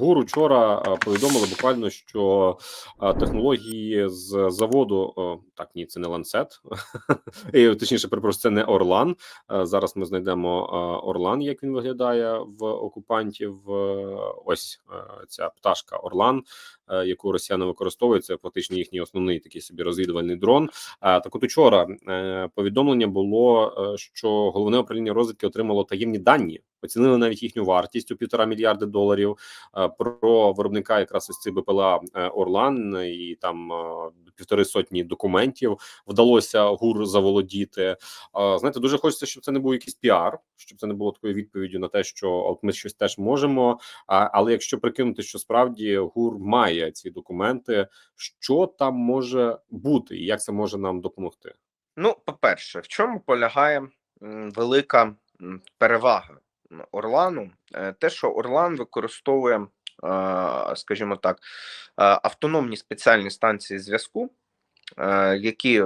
ГУР учора е, повідомили буквально, що е, технології з заводу так, ні, це не ланцет, точніше, перепрошую, це не Орлан. Е, Зараз ми знайдемо Орлан, як він виглядає в окупантів. Ось ця пташка Орлан, яку росіяни використовують. Це фактично їхній основний такий собі розвідувальний дрон. Так, от учора повідомлення було, що головне управління розвідки отримало таємні дані. Оцінили навіть їхню вартість у півтора мільярди доларів е, про виробника якраз ось цих БПЛА е, Орлан і там е, півтори сотні документів вдалося гур заволодіти. Знаєте, дуже хочеться, щоб це не був якийсь піар, щоб це не було такою відповіддю на те, що от ми щось теж можемо. Але якщо прикинути, що справді ГУР має ці документи, що там може бути, і як це може нам допомогти? Ну, по-перше, в чому полягає велика перевага Орлану? Е, Те, що Орлан використовує, скажімо так, автономні спеціальні станції зв'язку. е, Які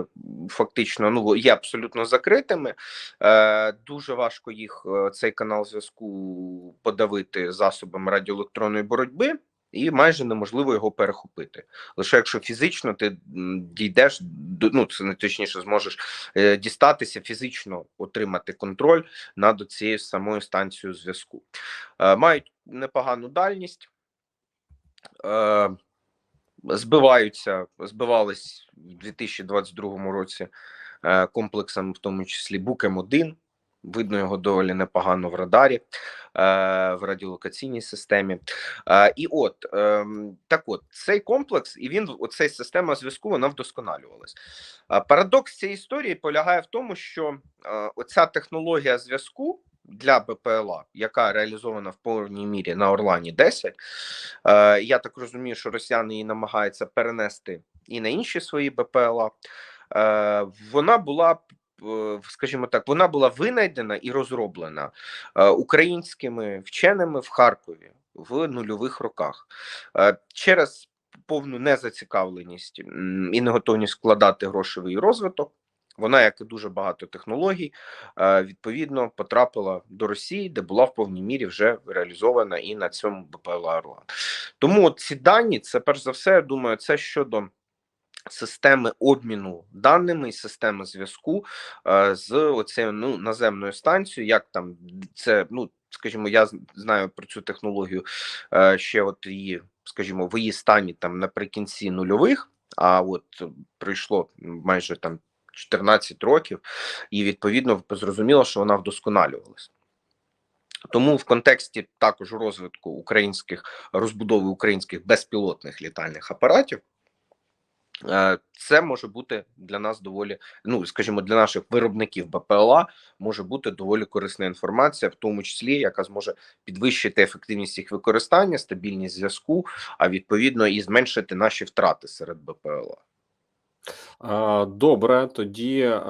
фактично ну є абсолютно закритими, Е, дуже важко їх цей канал зв'язку подавити засобами радіоелектронної боротьби, і майже неможливо його перехопити. Лише якщо фізично ти дійдеш до ну це точніше, зможеш е, дістатися фізично, отримати контроль над цією самою станцією зв'язку. Е, мають непогану дальність. Е, збиваються, збивались в 2022 році комплексом, в тому числі Букем 1 Видно його доволі непогано в радарі, е, в радіолокаційній системі. Е, і от ем, так, от цей комплекс, і він оцей система зв'язку вона вдосконалювалась. Е, Парадокс цієї історії полягає в тому, що оця технологія зв'язку для БПЛА, яка реалізована в повній мірі на Орлані 10, е, я так розумію, що росіяни її намагаються перенести і на інші свої БПЛА. Вона була скажімо так, вона була винайдена і розроблена е, українськими вченими в Харкові в нульових роках Е, через повну незацікавленість і неготовність вкладати грошовий розвиток. Вона, як і дуже багато технологій, е, відповідно потрапила до Росії, де була в повній мірі вже реалізована і на цьому БПЛА. Тому ці дані, це перш за все, я думаю, це щодо системи обміну даними системи зв'язку е, з оцею ну, наземною станцією. Як там це, ну скажімо, я знаю про цю технологію е, ще от її, скажімо, в її стані там наприкінці нульових. А от пройшло майже там 14 років, і відповідно зрозуміло, що вона вдосконалювалась. Тому в контексті також розвитку українських розбудови українських безпілотних літальних апаратів. Е, Це може бути для нас доволі, ну скажімо, для наших виробників БПЛА може бути доволі корисна інформація, в тому числі, яка зможе підвищити ефективність їх використання, стабільність зв'язку, а відповідно і зменшити наші втрати серед БПЛА. Добре, тоді е,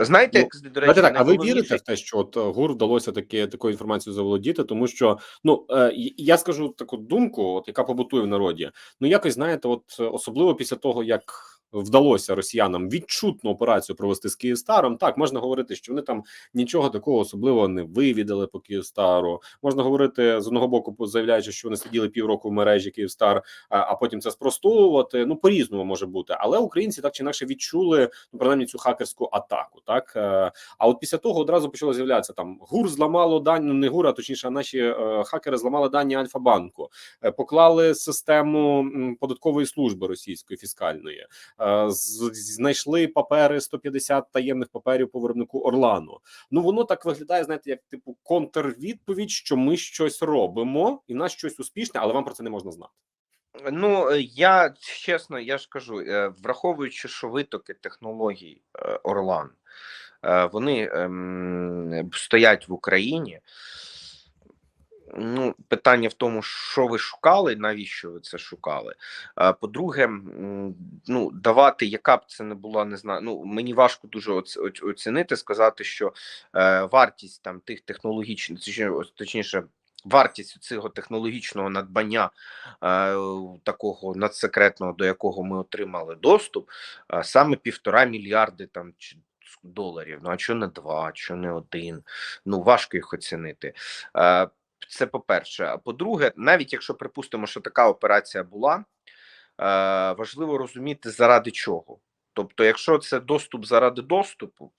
Знаєте, ну, як до речі, так, а ви вірите в те, що от е, ГУР вдалося таке такою інформацією заволодіти? Тому що ну е, я скажу таку думку, от яка побутує в народі. Ну якось знаєте, от особливо після того як. Вдалося росіянам відчутну операцію провести з Київстаром. Так можна говорити, що вони там нічого такого особливого не вивідали по Київстару. Можна говорити з одного боку, заявляючи, що вони сиділи півроку в мережі Київстар, а, потім це спростовувати. Ну по різному може бути. Але українці так чи інакше відчули ну принаймні цю хакерську атаку. Так е, а от після того одразу почало з'являтися там гур зламало дані, ну не гур, а точніше, а наші е, хакери зламали дані Альфа-банку, е, поклали систему податкової служби російської фіскальної, знайшли папери 150 таємних паперів по виробнику Орлану. Ну воно так виглядає, знаєте, як типу контрвідповідь, що ми щось робимо, і в нас щось успішне, але вам про це не можна знати. Ну, е, я чесно, я ж кажу, е, враховуючи, що витоки технологій е, Орлан, е, вони ем, стоять в Україні. Ну, питання в тому, що ви шукали, навіщо ви це шукали. Е, По-друге, ну, давати, яка б це не була, не знаю. Ну, мені важко дуже оц- оц- оцінити, сказати, що е, вартість там тих технологічних, точніше, вартість цього технологічного надбання е, такого надсекретного, до якого ми отримали доступ, саме півтора мільярди там доларів. Ну а що не два, що не один? Ну важко їх оцінити. Це по-перше. А по-друге, навіть якщо припустимо, що така операція була, е, важливо розуміти, заради чого. Тобто, якщо це доступ заради доступу,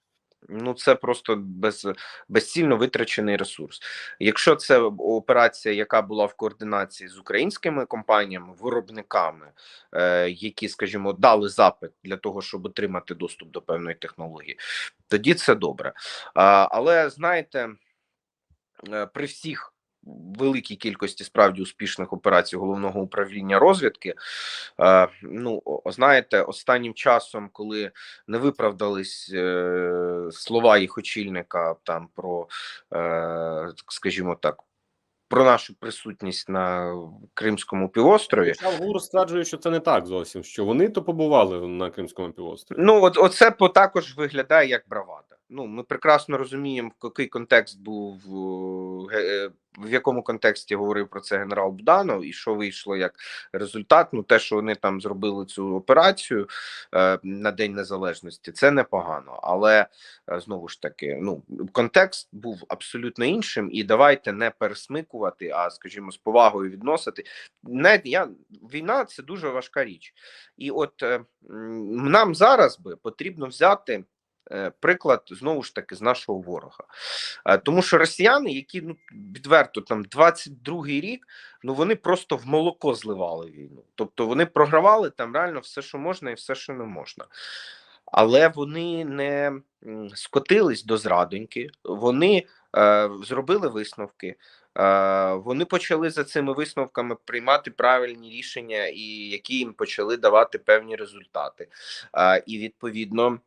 ну це просто без, безцільно витрачений ресурс. Якщо це операція, яка була в координації з українськими компаніями, виробниками, е, які, скажімо, дали запит для того, щоб отримати доступ до певної технології, тоді це добре. Але знаєте, е, при всіх великій кількості справді успішних операцій головного управління розвідки, е, ну знаєте, останнім часом, коли не виправдались е, слова їх очільника там про, е, скажімо так. Про нашу присутність на Кримському півострові. ГУР стверджує, що це не так зовсім. Що вони то побували на Кримському півострові. Ну, от оце по також виглядає як бравада. Ну, ми прекрасно розуміємо, який контекст був е, в якому контексті говорив про це генерал Буданов, і що вийшло як результат. Ну, те, що вони там зробили цю операцію е, на День Незалежності, це непогано. Але е, знову ж таки, ну контекст був абсолютно іншим, і давайте не пересмикувати, а скажімо, з повагою відносити. Не я війна це дуже важка річ. І от нам зараз би потрібно взяти приклад знову ж таки з нашого ворога. Е, Тому що росіяни, які ну відверто там 22-й рік, ну вони просто в молоко зливали війну. Тобто вони програвали там реально все, що можна, і все, що не можна. Але вони не скотились до зрадоньки, вони е, зробили висновки. Е, вони почали за цими висновками приймати правильні рішення, і які їм почали давати певні результати. Е, і відповідно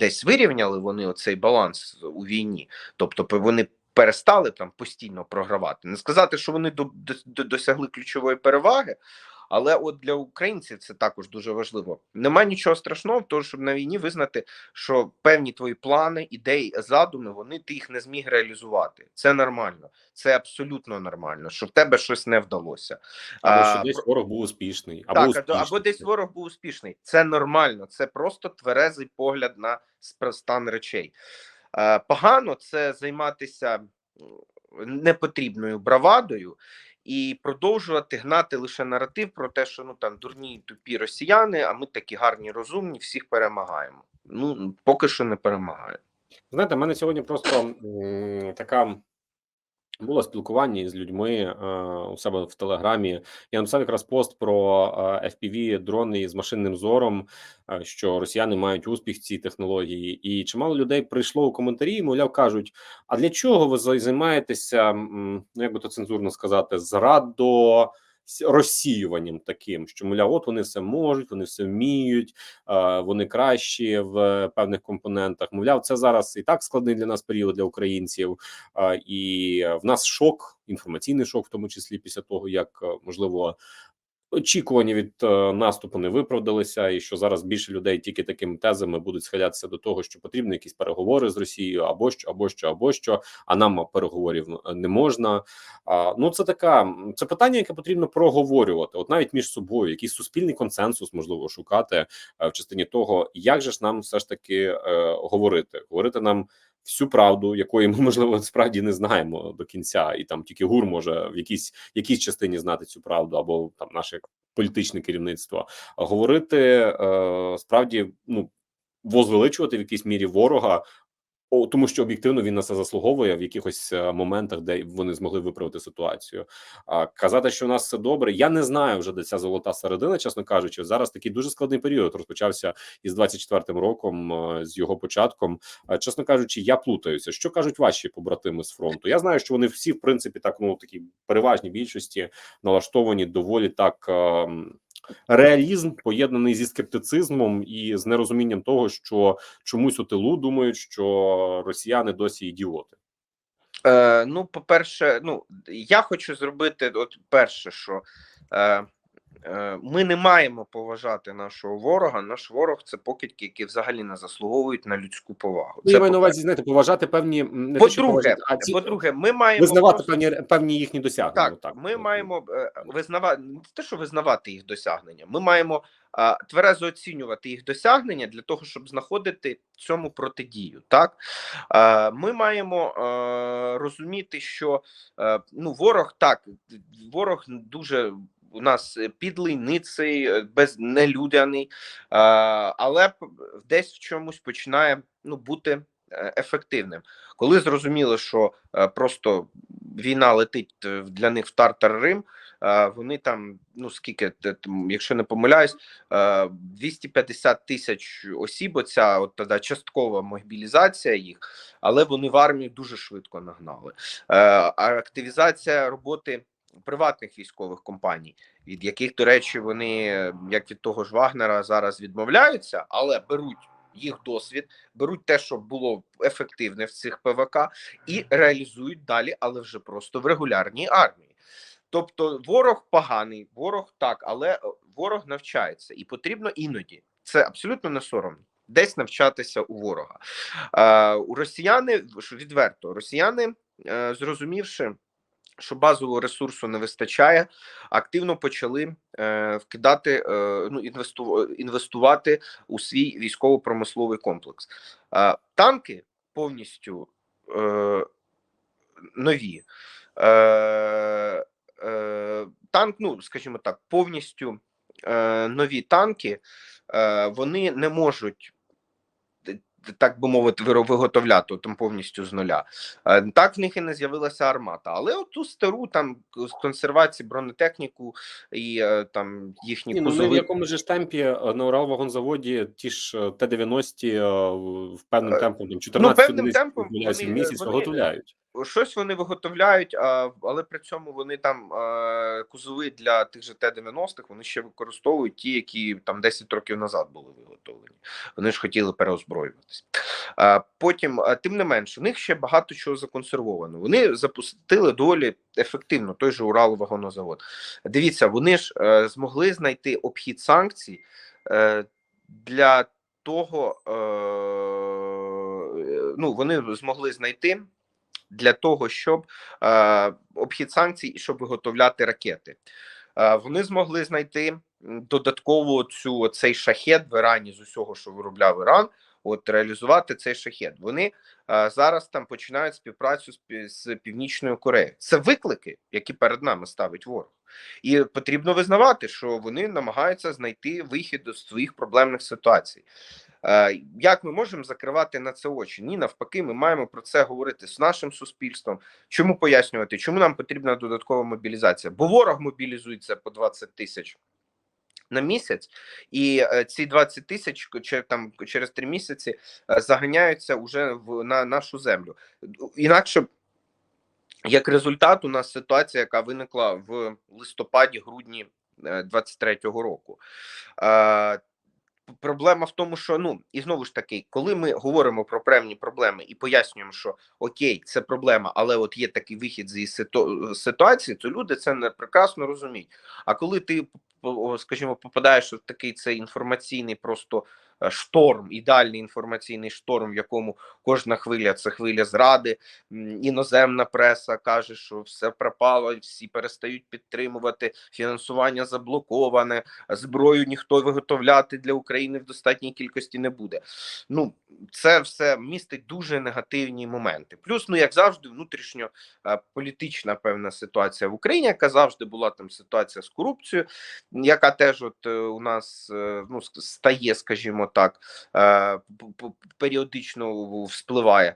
десь вирівняли вони оцей баланс у війні. Тобто, вони перестали там постійно програвати. Не сказати, що вони до, досягли ключової переваги. Але от для українців це також дуже важливо. Нема нічого страшного, в тому, щоб на війні визнати, що певні твої плани, ідеї, задуми, вони ти їх не зміг реалізувати. Це нормально, це абсолютно нормально, що в тебе щось не вдалося. Або А, що десь ворог був успішний, або так, успішний. або десь ворог був успішний. Це нормально, це просто тверезий погляд на стан речей. Е, Погано це займатися непотрібною бравадою і продовжувати гнати лише наратив про те, що ну там дурні тупі росіяни, а ми такі гарні, розумні, всіх перемагаємо. Ну поки що не перемагаємо. Знаєте, в мене сьогодні просто м, така було спілкування з людьми е, у себе в Телеграмі. Я написав якраз пост про е, FPV дрони з машинним зором, е, що росіяни мають успіх в цій технології, і чимало людей прийшло у коментарі, мовляв, кажуть: а для чого ви займаєтеся, ну як би то цензурно сказати, зрадо розсіюванням таким, що мовляв, от вони все можуть, вони все вміють, е, вони кращі в певних компонентах. Мовляв, це зараз і так складний для нас період для українців, е, і в нас шок, інформаційний шок, в тому числі після того, як е, можливо. Очікування від е, наступу не виправдалися, і що зараз більше людей тільки такими тезами будуть схилятися до того, що потрібні якісь переговори з Росією, або що, або що, або що, а нам переговорів е, не можна. Ну це така це питання, яке потрібно проговорювати, от навіть між собою, якийсь суспільний консенсус можливо шукати е, в частині того, як же ж нам все ж таки говорити, говорити нам всю правду, якої ми можливо справді не знаємо до кінця, і там тільки гур може в якійсь якійсь частині знати цю правду, або там наше політичне керівництво, говорити е, справді ну возвеличувати в якійсь мірі ворога. О, тому що об'єктивно він на це заслуговує в якихось е, моментах, де вони змогли виправити ситуацію. А казати, що у нас все добре, я не знаю вже де ця золота середина, чесно кажучи. Зараз такий дуже складний період розпочався із 24-м роком, е, з його початком. А, Чесно кажучи, я плутаюся. Що кажуть ваші побратими з фронту? Я знаю, що вони всі, в принципі, так ну такі переважній більшості налаштовані доволі так. Реалізм поєднаний зі скептицизмом і з нерозумінням того, що чомусь у тилу думають, що росіяни досі ідіоти. Е, ну, по-перше, ну я хочу зробити, от перше, що е, ми не маємо поважати нашого ворога. Наш ворог це покидьки, які взагалі не заслуговують на людську повагу. Ну, Це я маю на увазі, знаєте, поважати певні не По-друге, поважати, а ці, по-друге, ми маємо визнавати певні певні їхні досягнення. Так, отак. ми маємо е, визнавати не те, що визнавати їх досягнення. Ми маємо а, тверезо оцінювати їх досягнення для того, щоб знаходити цьому протидію. Так а, ми маємо е, розуміти, що е, ну ворог так, ворог дуже. У нас підлий, ниций, е, без нелюдяний, е, але десь в чомусь починає ну бути е, ефективним. Коли зрозуміло, що е, просто війна летить е, для них в тартар Рим. е, Вони там, ну скільки, якщо не помиляюсь, е, 250 тисяч осіб. Оця от тоді часткова мобілізація їх, але вони в армію дуже швидко нагнали. Е, А активізація роботи приватних військових компаній, від яких, до речі, вони як від того ж Вагнера зараз відмовляються, але беруть. Їх досвід беруть те, що було ефективне в цих ПВК, і реалізують далі, але вже просто в регулярній армії. Тобто, ворог поганий, ворог так, але е, ворог навчається, і потрібно іноді. Це абсолютно не соромно. Десь навчатися у ворога. Е, у росіяни відверто, росіяни, е, зрозумівши, що базового ресурсу не вистачає, активно почали е, вкидати, е, ну інвесту, інвестувати у свій військово-промисловий комплекс. Е, танки повністю е, нові. Е, е, танк, ну скажімо так, повністю е, нові танки, е, вони не можуть. Так би мовити, виготовляти там повністю з нуля. Е, Так в них і не з'явилася армата. Але оту стару там консервації бронетехніку і е, там їхні Ні, ну, ми в якому ж темпі е, на Уралвагонзаводі ті ж е, Т-90 е, в певним темпом, там 14 певним одиниць, темпом в місяць вони- виготовляють. Щось вони виготовляють, але при цьому вони там кузови для тих же Т-90-х вони ще використовують ті, які там 10 років назад були виготовлені. Вони ж хотіли переозброюватись. А, потім, тим не менше, у них ще багато чого законсервовано. Вони запустили доволі ефективно той же Уралвагонозавод. Дивіться, вони ж е, змогли знайти обхід санкцій е, для того. Е, ну, вони змогли знайти для того, щоб е, обхід санкцій і щоб виготовляти ракети. Е, вони змогли знайти додатково цю цей шахет в Ірані з усього, що виробляв Іран. От реалізувати цей шахет. Вони е, зараз там починають співпрацю з, з Північною Кореєю. Це виклики, які перед нами ставить ворог, і потрібно визнавати, що вони намагаються знайти вихід з своїх проблемних ситуацій. Е, Як ми можемо закривати на це очі? Ні, навпаки, ми маємо про це говорити з нашим суспільством. Чому пояснювати, чому нам потрібна додаткова мобілізація? Бо ворог мобілізується по 20 тисяч на місяць, і е, ці 20 тисяч там через три місяці е, заганяються уже в на нашу землю. Інакше. Як результат, у нас ситуація, яка виникла в листопаді-грудні 23-го року. Е, Проблема в тому, що ну і знову ж таки, коли ми говоримо про певні проблеми і пояснюємо, що окей, це проблема, але от є такий вихід з її ситуації, то люди це не прекрасно розуміють. А коли ти скажімо, попадаєш в такий цей інформаційний просто е, шторм, ідеальний інформаційний шторм, в якому кожна хвиля це хвиля зради, іноземна преса каже, що все пропало, всі перестають підтримувати, фінансування заблоковане, зброю ніхто виготовляти для України в достатній кількості не буде. Ну це все містить дуже негативні моменти. Плюс, ну як завжди, внутрішньо е, політична певна ситуація в Україні, яка завжди була там ситуація з корупцією, яка теж от е, у нас е, ну стає, скажімо так, е, періодично вспливає.